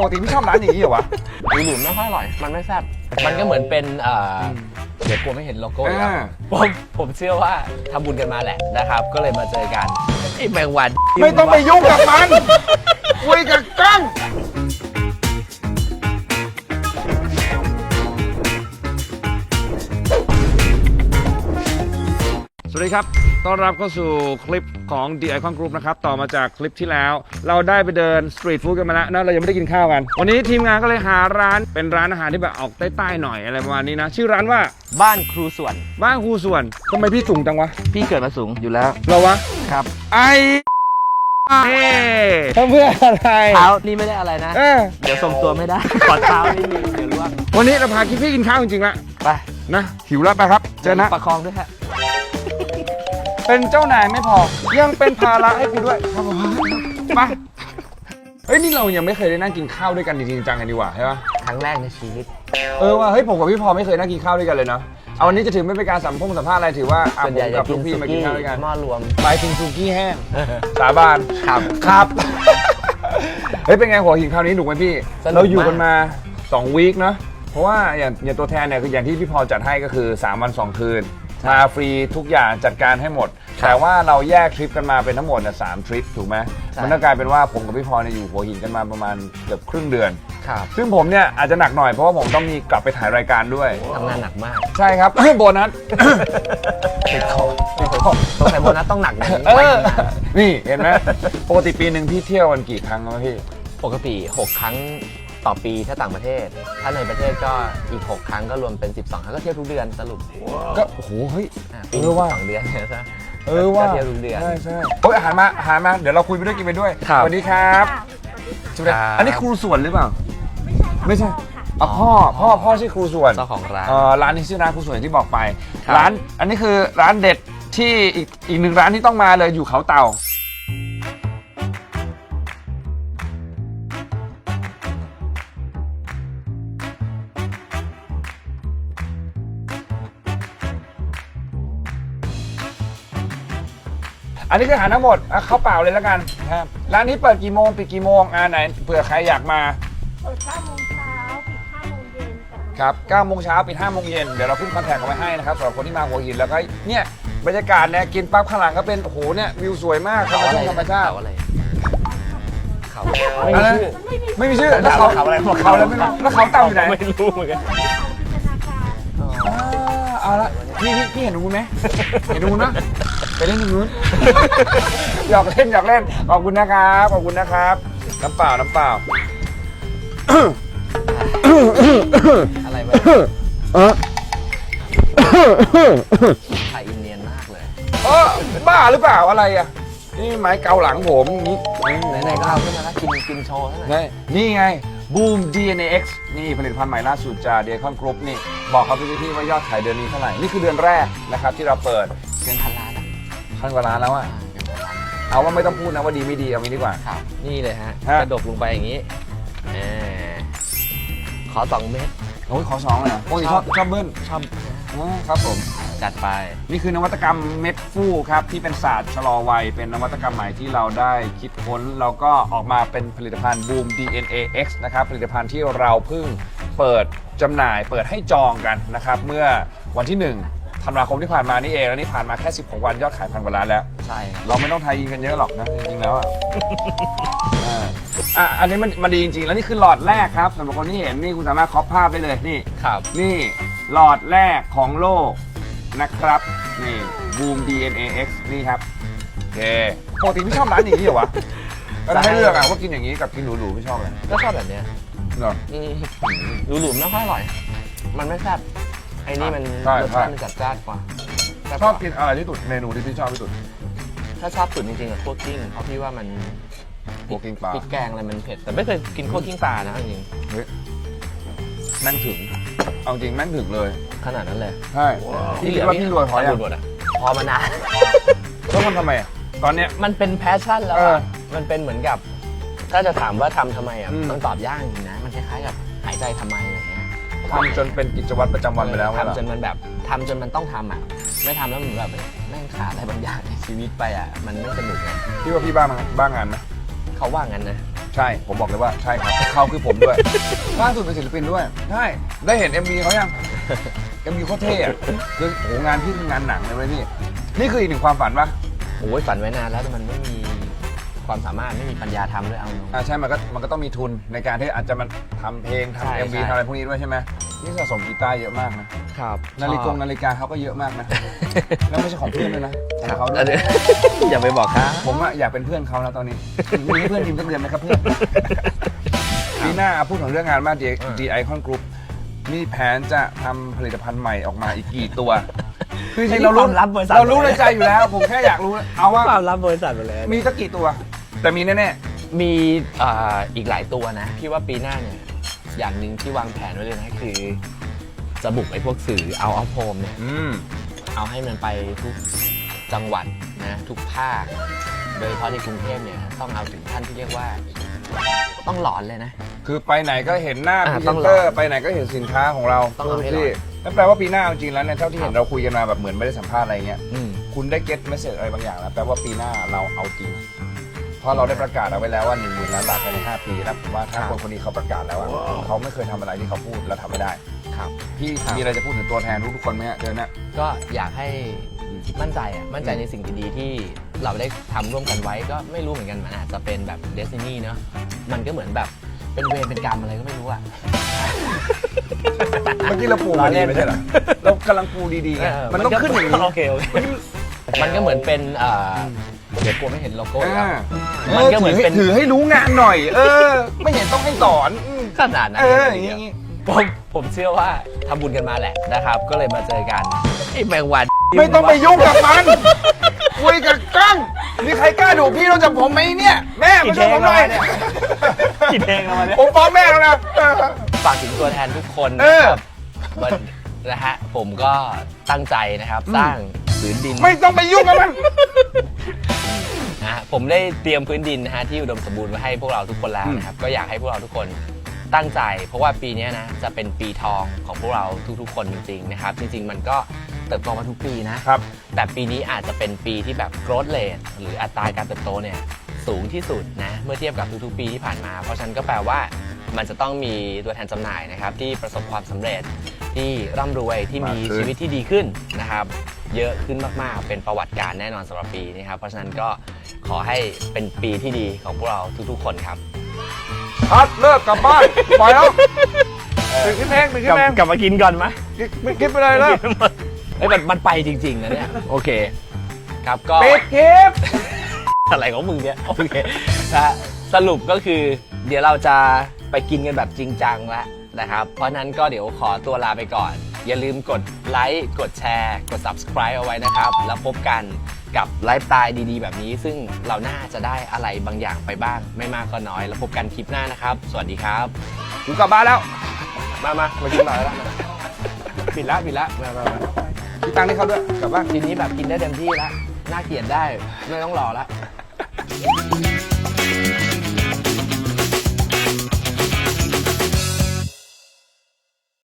ปกติพี่ชอบร้านอย่างนี้เหรอวะหรือหลุมไม่ค่อยอร่อย มันไม่แซ่บ มันก็เหมือนเป็นเอ่อเดี๋ยวกลัวไม่เห็นโลโก้อีกแล้วอ่า ผมผมเชื่อว่าทำบุญกันมาแหละนะครับ ก็เลยมาเจอกันไอ้แมงวันไม่ต้องไปยุ่งกับมันคุยกับกั้งสวัสดีครับ ต้อนรับเข้าสู่คลิปของ The Icon Group นะครับ ต่อมาจากคลิปที่แล้ว เราได้ไปเดินสตรีทฟู้ดกันมาแล้วนะเรายังไม่ได้กินข้าวกัน วันนี้ทีมงานก็เลยหาร้านเป็นร้านอาหารที่แบบออกใต้ๆหน่อยอะไรประมาณนี้นะ ชื่อร้านว่าบ้านครูส่วนบ้านครูส่วนทำไมพี่สูงจังวะพี่เกิดมาสูงอยู่แล้วเราวะครับ ไอ้เอ๊ทำเพื่ออะไร เท้านี่ไม่ได้อะไรนะ เออ เดี๋ยวทรงตัวไม่ได้ ขอเท้านี่มีเดี๋ยวล่วงวันนี้เราพาคิดพี่กินข้าวจริงๆละไปนะหิวแล้วไปครับ เจอนะประคองด้วยฮะ เป็นเจ้านายไม่พอ ยังเป็นภาระให้กูด้วยครับผมไปเฮ้ยนี่เรายังไม่เคยได้นั่งกินข้าวด้วยกันจริงๆจังๆกันดีกว่าใช่ปะครั้งแรกในชีวิต เออว่าเฮ้ยผมกับพี่พอไม่เคยนั่งกินข้าวด้วยกันเลยเนาะเอาวันนี้จะถือไม่เป็นการสัมพงสัมภาษณ์อะไรถือว่าอะส่วนผใหญ่มจะกับกิลูนกพี่สุมากินกี้ข้าวด้วยกัน หม้อรวม ไปกินซูกี้แห้ง สาบานครับครับ เฮ้ย เป็นไงหัวหินคราวนี้หนุกไหมพี่ สนุกมาก เราอยู่กันมา 2 วีคเนอะเพราะว่าอย่างอย่างตัวแทนเนี่ยคืออย่างที่พี่พอจัดให้ก็คือ 3 วัน 2 คืน มาฟรีทุกอย่างจัดการให้หมด แต่ว่าเราแยกทริปกันมาเป็นทั้งหมดเนี่ยสามทริปถูกไหมใช่มันก็กลายเป็นว่าผมกับพี่พอเนี่ยอยู่หัวหินกันมาประมาณเกือบครึ่งเดือน ครับซึ่งผมเนี่ยอาจจะหนักหน่อยเพราะว่าผมต้องมีกลับไปถ่ายรายการด้วย ทำงานหนักมากใช่ครับ โบนัส ติดคอติดคอสงสัยโบนัสต้องหนักอย่างนี้เออ นี่เห็นไหมปกติปีหนึ่งพี่เที่ยวกันกี่ครั้งครับพี่ ปกติ 6 ครั้ง ต่อปีถ้าต่างประเทศ ถ้าในประเทศก็อีก 6 ครั้งก็รวมเป็น 12 ครั้งก็เที่ยวทุกเดือนสรุปก็โอ้โหเฮ้ย อะเอปีอว่าสองเดือนเนี่ยใช่ไหมเออว่าก็เที่ยวทุกเดือนใช่ใช่โอ้ยอาหารมาอาหารมาเดี๋ยวเราคุยไปด้วยกินไปด้วยครับ สวัสดีครับสวัสดีครับอันนี้ครูส่วนหรือเปล่า ไม่ใช่อ๋อพ่อพ่อพ่อชื่อครูส่วนเจ้าของร้าน เอ่อร้านนี้ชื่อร้านครูส่วนอย่างที่บอกไป ครับ ร้านอันนี้คือร้านเด็ดที่อีกอีกหนึ่งร้านที่ต้องมาเลยอยู่เขาเต่า อันนี้คืออาหารทั้งหมดอะเข้าเปล่าเลยแล้วกันครับร้านนี้เปิดกี่โมงปิดกี่โมงอ่าไหนเผื่อใครอยากมาเปิด9โมงเช้าปิด5โมงเย็นแต่ครับ9โมงเช้าปิด5โมงเย็นเดี๋ยวเราขึ้นคอนแทคเอาไว้ให้นะครับสำหรับคนที่มาหัวหินแล้วก็เนี่ยบรรยากาศเนี่ยกินปั๊บข้างหลังก็เป็นโอ้โหเนี่ยวิวสวยมากธรรมชาติธรรมชาติ เขาอะไรเขาไม่มีชื่อไม่มีชื่อแล้วเขาเขาอะไรเขาแล้วไม่รู้แล้วเขาเต่าอยู่ไหน ไม่รู้เหมือนกันจินตนาการ อ่าเอาละพี่พี่พี่เห็นตรงนู้นไหมเห็นตรงนู้นปะ ไปเล่นตรงนู้น หยอกเล่นหยอกเล่น ขอบคุณนะครับ ขอบคุณนะครับ น้ำเปล่า น้ำเปล่า อะไรวะเออไทยอินเนียนมากเลยเออบ้าหรือเปล่าอะไรอะ นี่ไม้เกาหลังผมนี่ไหนๆก็เอาขึ้นมาแล้วกินกินโชว์เท่าไหร่นี่นี่ไง Boom DNAX นี่ผลิตภัณฑ์ใหม่ล่าสุดจาก d ดคอนกรุ๊ปนี่ บอกเขาพี่พี่ๆว่ายอดขายเดือนนี้เท่าไหร่ นี่คือเดือนแรกนะครับที่เราเปิด พันกว่าล้านแล้วอะเกินพันล้านเอาว่าไม่ต้องพูดนะว่าดีไม่ดีเอางี้ดีกว่า ครับ นี่เลยฮะฮะ กระดกลงไปอย่างนี้แหมขอสองเม็ดโอ้ยขอสองเลยเหรอปกติชอบชอบเบิ้ลชอบอ๋อครับผม จัดไป นี่คือนวัตกรรมเม็ดฟูครับ ที่เป็นศาสตร์ชะลอวัย เป็นนวัตกรรมใหม่ที่เราได้คิดค้น แล้วก็ออกมาเป็นผลิตภัณฑ์ Boom DNAX นะครับ ผลิตภัณฑ์ที่เราเพิ่งเปิดจำหน่ายเปิดให้จองกันนะครับ เมื่อวันที่ 1 ธันวาคมที่ผ่านมานี่เองแล้วนี่ผ่านมาแค่ 16 วันยอดขายพันกว่าล้านแล้ว ใช่ครับเราไม่ต้องทายอินกันเยอะหรอกนะ จริงๆแล้วอะอ่าอะอันนี้มันมันดีจริงๆ แล้วนี่คือหลอดแรกครับสำหรับคนที่เห็นนี่คุณสามารถคอปภาพได้เลยนี่ ครับ นี่หลอดแรกของโลกนะครับ นี่ Boom DNAX นี่ครับโอเคปกติไม่ชอบร้านอย่างนี้เหรอวะก็ให้เลือกอะว่ากินอย่างนี้กับกินหรูๆไม่ชอบเลยก็ชอบแบบเนี้ยเหรออืมหลุมๆไม่ค่อยอร่อย มันไม่แซ่บไอ้นี่มันใช่รสใช่ชาติมันจัดจ้านกว่าแซ่ชอบกว่ากินอะไรที่สุดเมนูที่พี่ชอบที่สุด ถ้าชอบสุดจริงๆอะคั่วกิ้งเพราะพี่ว่ามันคั่วกิ้งปลา พริกแกงอะไรมันเผ็ด แต่ไม่เคยกินคั่วกิ้งปลานะจริงเฮ้ยแม่งถึง เอาจริงแม่งถึงเลยๆขนาดนั้นเลยใช่พี่คิดว่าพี่รวยพอยังรวยอะพอมานาน แล้วมันทำไมอะตอนเนี้ย มันเป็นแพชชั่นแล้วเอออะมันเป็นเหมือนกับ ถ้าจะถามว่าทำทำไมอะ อืม มันตอบยากจริงนะ มันคล้ายๆกับหายใจทำไมอะไรเงี้ย ทำจนเป็นกิจวัตรประจำวันไปแล้วเหรอทำจนมันแบบทำจนมันต้องทำอะ ไม่ทำแล้วมันแบบแม่งขาดอะไรบางอย่างในชีวิตไปอะ มันไม่สนุกไงพี่ว่าพี่บ้างมั้ยบ้างงานไหมเขาว่างั้นนะ ใช่ ผมบอกเลยว่าใช่ครับเขาคือผมด้วยล่าสุดเป็นศิลปินด้วย ใช่ ได้เห็น MV เขายัง MV โคตรเท่อะคือโหงานพี่คืองานหนังเลยเว้ยพี่ นี่คืออีกหนึ่งความฝันปะ โอ้ยฝันไว้นานแล้วแต่มันไม่มี ความสามารถไม่มีปัญญาทำด้วยเอา อ่าใช่ มันก็มันก็ต้องมีทุนในการที่อาจจะมาทำเพลงใช่ทำ MV ใช่ ทำอะไรพวกนี้ด้วยใช่ไหมนี่สะสมกีตาร์เยอะมากนะครับนาฬิกงนาฬิกาเขาก็เยอะมากนะ แล้วไม่ใช่ของเพื่อนด้วยนะของเขาด้วอัยนนี้อย่าไปบอกครับ ผมอะอยากเป็นเพื่อนเขาแล้วตอนนี้มีเพื่อนทีมสักเดือนไหมครับเพื่อนปีหน้าพูดถึงเรื่องงานมากดีอ่าดีไอคอนกรุ๊ปมีแผนจะทำผลิตภัณฑ์ใหม่ออกมาอีกกี่ตัว คือจริงๆเรารู้ความลับบริษัท เรารู้ในใจอยู่แล้ว ผมแค่อยากรู้เอาว่า ความลับบริษัทไปเลย มีสักกี่ตัว แต่มีแน่มีอ่าอีกหลายตัวนะ พี่ว่าปีหน้าเนี่ย อย่างหนึ่งที่วางแผนไว้เลยนะ คือ จะบุกไอ้พวกสื่อเอาเอาโฮมเนี่ย ๆอืม เอาให้มันไปทุกจังหวัดนะ ทุกภาค โดยเฉพาะในกรุงเทพเนี่ย ต้องเอาถึงขั้นที่เรียกว่า ต้องหลอนเลยนะ คือไปไหนก็เห็นหน้าพอ่ารีเซต้อนงเตอร์ลองไปไหนก็เห็นสินค้าของเราต้องเอาให้ที่ลองนั่นแปลว่าปีหน้าเอาจริงแล้วเนี่ยเท่าที่เห็นเราคุยกันมาแบบเหมือนไม่ได้สัมภาษณ์อะไรเงี้ย อืม คุณได้เก็ตเมสเซจอะไรบางอย่างแล้วแปลว่าปีหน้าเราเอาจริง เพราะเราได้ประกาศเอาไว้แล้วว่า1นึ่งหมื่นล้านบาทภายใน5ปีแล้วผมว่าถ้าครับคนคนนี้เขาประกาศแล้วอะเขาไม่เคยทำอะไรที่เขาพูดแล้วทำไม่ได้ ครับ พี่ครับ มีอะไรจะพูดถึงตัวแทนทุกๆคนไหมฮะเดือนหน้าก็อยากให้มั่นใจอะ มั่นใจในสิ่งดีๆที่เราได้ทำร่วมกันไว้ก็ไม่รู้เหมือนกันมันอาจจะเป็นแบบเดซินี่เนาะมันก็เหมือนแบบเป็นเวรเป็นกรรมอะไรก็ไม่รู้อะ เมื่อกี้เราปูล้มาอเล่ดีนไม่ใช่เหรอเรากำลังปูดีๆไงมันต้องขึ้นอย่างนี้ โอเคโอเค มันก็เหมือนเป็นเอ่อ เดี๋ยวกลัวไม่เห็นโลโก้อีกอ่าแล้วมันก็เหมือนเป็น ถือให้รู้งานหน่อย เออ ไม่เห็นต้องให้สอนอืมขนาดนั้นเออเลอย่างทีงี้เดียวผมผมเชื่อว่าทำบุญกันมาแหละนะครับ ก็เลยมาเจอกันไอ้แมงวันไม่ต้องไปยุ่งกับมัน คุยกับกล้อง มีใครกล้าดูพี่นอกจากผมไหมเนี่ย แม่มาช่วยผมหน่อยกินเองแล้วมาเนี่ย ผมฟ้องแม่แล้วนะเออ ฝากถึงตัวแทนทุกคนเอนะอครับวันนะฮะผมก็ตั้งใจนะครับ สร้าง พื้นดินไม่ต้องไปยุ่งกับมัน นะฮะผมได้เตรียมพื้นดินนะฮะที่อุดมสมบูรณ์ไว้ให้พวกเราทุกคนแล้วนะครับก็อยากให้พวกเราทุกคนตั้งใจ เพราะว่าปีเนี้ยนะจะเป็นปีทองของพวกเราทุกๆ คนจริงๆนะครับจริงๆมันก็เติบโตมาทุกปีนะ ครับ แต่ปีนี้อาจจะเป็นปีที่แบบ growth rate หรืออัตราการเติบโตเนี่ยสูงที่สุดนะ เมื่อเทียบกับทุกๆปีที่ผ่านมา เพราะฉะนั้นก็แปลว่ามันจะต้องมีตัวแทนจำหน่ายนะครับ ที่ประสบความสำเร็จที่ร่ำรวยที่มีมากขึ้น ชีวิตที่ดีขึ้นนะครับ เยอะขึ้นมากๆ เป็นประวัติการแน่นอนสำหรับปีนี้ครับ เพราะฉะนั้นก็ขอให้เป็นปีที่ดีของพวกเราทุกๆ คนครับ พัดเลิกกลับบ้านปล่อยแล้วปิดคลิปเพลงปิดคลิปเพลงกลับมากินก่อนไหมปิดคลิปไปเลยแล้วเอ้ยมันมันไปจริงๆนะเนี่ย โอเค ครับก็ ปิดคลิป อะไรของมึงเนี่ย โอเคนะฮะสรุปก็คือ เดี๋ยวเราจะไปกินกันแบบจริงจังแล้วนะครับ เพราะฉะนั้นก็เดี๋ยวขอตัวลาไปก่อน อย่าลืมกดไลค์กดแชร์กด subscribe เอาไว้นะครับ แล้วพบกันกับไลฟ์สไตล์ดีๆ แบบนี้ ซึ่งเราน่าจะได้อะไรบางอย่างไปบ้าง ไม่มากก็น้อย แล้วพบกันคลิปหน้านะครับ สวัสดีครับกูกลับบ้านแล้ว มามามากินต่อแล้วปิดละปิดละมามามาพี่ตังค์ให้เขาด้วยกลับบ้านทีนี้แบบกินได้เต็มที่แล้วน่าเกลียดได้ไม่ต้องรอแล้ว